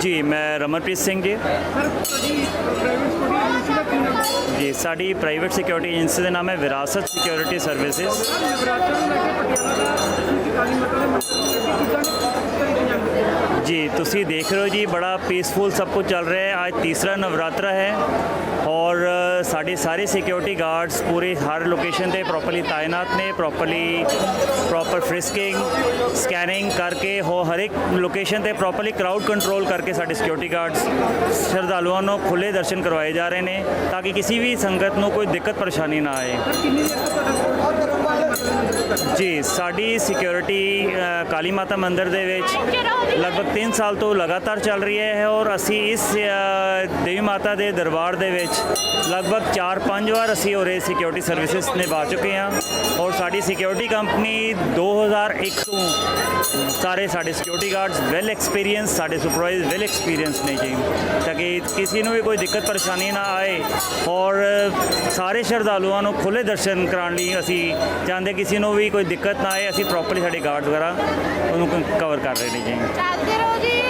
ਜੀ ਮੈਂ ਰਮਨਪ੍ਰੀਤ ਸਿੰਘ ਜੀ ਸਰ ਤੁਹਾਡੀ ਪ੍ਰਾਈਵੇਟ ਸਟੱਡੀ ਏਜੰਸੀ ਦਾ ਕੀ ਨਾਮ ਹੈ ਜੀ ਸਾਡੀ ਪ੍ਰਾਈਵੇਟ ਸਿਕਿਉਰਿਟੀ ਏਜੰਸੀ ਦਾ ਨਾਮ ਹੈ ਵਿਰਾਸਤ ਸਿਕਿਉਰਿਟੀ ਸਰਵਿਸਿਜ਼ ਸਰ ਨਵਰਾਤਰ ਨੂੰ ਲੈ ਕੇ ਪਟਿਆਲਾ ਦਾ ਤੁਸੀਂ ਕਾਲੀ ਮਾਤਾ ਦੇ ਮੰਦਿਰ ਨੂੰ ਲੈ ਕੇ ਕਿੱਦਾਂ ਤਰੀਕੇ ਜਾਂਦੇ ਜੀ ਤੁਸੀਂ ਦੇਖ ਰਹੇ ਹੋ ਜੀ ਬੜਾ ਪੀਸਫੁਲ ਸਭ ਕੁਝ ਚੱਲ ਰਿਹਾ ਹੈ ਅੱਜ ਤੀਸਰਾ ਨਵਰਾਤਰਾ ਹੈ ਔਰ ਅ, ਸਾਡੇ ਸਾਰੇ ਸਿਕਿਉਰਿਟੀ ਗਾਰਡਸ ਪੂਰੇ ਹਰ ਲੋਕੇਸ਼ਨ ਤੇ ਪ੍ਰੋਪਰਲੀ ਤਾਇਨਾਤ ਨੇ ਪ੍ਰੋਪਰਲੀ ਪ੍ਰੋਪਰ ਫ੍ਰਿਸਕਿੰਗ ਸਕੈਨਿੰਗ ਕਰਕੇ ਹੋ ਹਰ ਇੱਕ ਲੋਕੇਸ਼ਨ ਤੇ ਪ੍ਰੋਪਰਲੀ ਕਰਾਊਡ ਕੰਟਰੋਲ ਕਰਕੇ ਸਾਡੇ ਸਿਕਿਉਰਿਟੀ ਗਾਰਡਸ ਸ਼ਰਧਾਲੂਆਂ ਨੂੰ ਖੁੱਲੇ ਦਰਸ਼ਨ ਕਰਵਾਏ ਜਾ ਰਹੇ ਨੇ ਤਾਂ ਕਿ ਕਿਸੇ ਵੀ ਸੰਗਤ ਨੂੰ ਕੋਈ ਦਿੱਕਤ ਪਰੇਸ਼ਾਨੀ ਨਾ ਆਏ। ਕਿੰਨੀ ਦੇਰ ਤੋਂ ਤੁਹਾਡਾ ਕਾਲੀ ਮਾਤਾ ਦੇ ਮੰਦਿਰ ਤੱਕ ਜੀ, ਸਾਡੀ ਸਿਕਿਉਰਿਟੀ ਕਾਲੀ ਮਾਤਾ ਮੰਦਿਰ ਦੇ ਵਿੱਚ ਲਗਭਗ 3 ਸਾਲ ਤੋਂ ਲਗਾਤਾਰ ਚੱਲ ਰਹੀ ਹੈ ਔਰ ਅਸੀਂ ਇਸ ਦੇਵੀ ਮਾਤਾ ਦੇ ਦਰਬਾਰ ਦੇ ਵਿੱਚ ਲਗਭਗ 4-5 ਵਾਰ ਅਸੀਂ ਉਰੇ ਸਿਕਿਉਰਿਟੀ ਸਰਵਿਸਿਜ਼ ਨਿਭਾ ਚੁੱਕੇ ਹਾਂ ਔਰ ਸਾਡੀ ਸਿਕਿਉਰਿਟੀ ਕੰਪਨੀ 2001 ਤੋਂ ਸਾਰੇ ਸਾਡੇ ਸਿਕਿਉਰਿਟੀ ਗਾਰਡਸ ਵੈਲ ਐਕਸਪੀਰੀਅੰਸ ਸਾਡੇ ਸੁਪਰਵਾਈਜ਼ ਵੈਲ ਐਕਸਪੀਰੀਅੰਸ ਨੇ ਜੀ, ਤਾਂ ਕਿ ਕਿਸੇ ਨੂੰ ਵੀ ਕੋਈ ਦਿੱਕਤ ਪਰੇਸ਼ਾਨੀ ਨਾ ਆਏ ਔਰ ਸਾਰੇ ਸ਼ਰਧਾਲੂਆਂ ਨੂੰ ਖੁੱਲੇ ਦਰਸ਼ਨ ਕਰਾਉਣ ਲਈ ਅਸੀਂ ਚਾਹੁੰਦੇ ਕਿਸੇ ਨੂੰ ਵੀ ਕੋਈ ਦਿੱਕਤ ਨਾ ਆਏ, ਅਸੀਂ ਪ੍ਰੋਪਰਲੀ ਸਾਡੇ ਗਾਰਡ ਵਗੈਰਾ ਉਹਨੂੰ ਕਵਰ ਕਰ ਰਹੇ ਨੇ ਜੀ। ਜੀ।